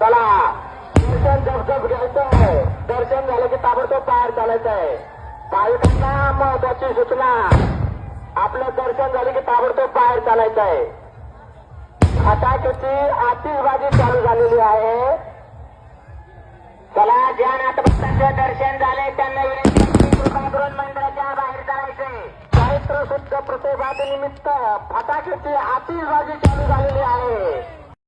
चला. दर्शन जपजप घ्यायचं आहे दर्शन झालं की ताबडतोब बाहेर चालायचं आहे महत्वाची सूचना. आपलं दर्शन झालं की ताबडतोब बाहेर चालायचं आहे फटाक्याची आतिषबाजी चालू झालेली आहे. चला ज्या नाटभक्तांचं दर्शन झाले त्यांना विनंती मंदिराच्या बाहेर चालायचंय. चैत्र शुद्ध प्रतिभा निमित्त फटाक्याची आतिषबाजी चालू झालेली आहे.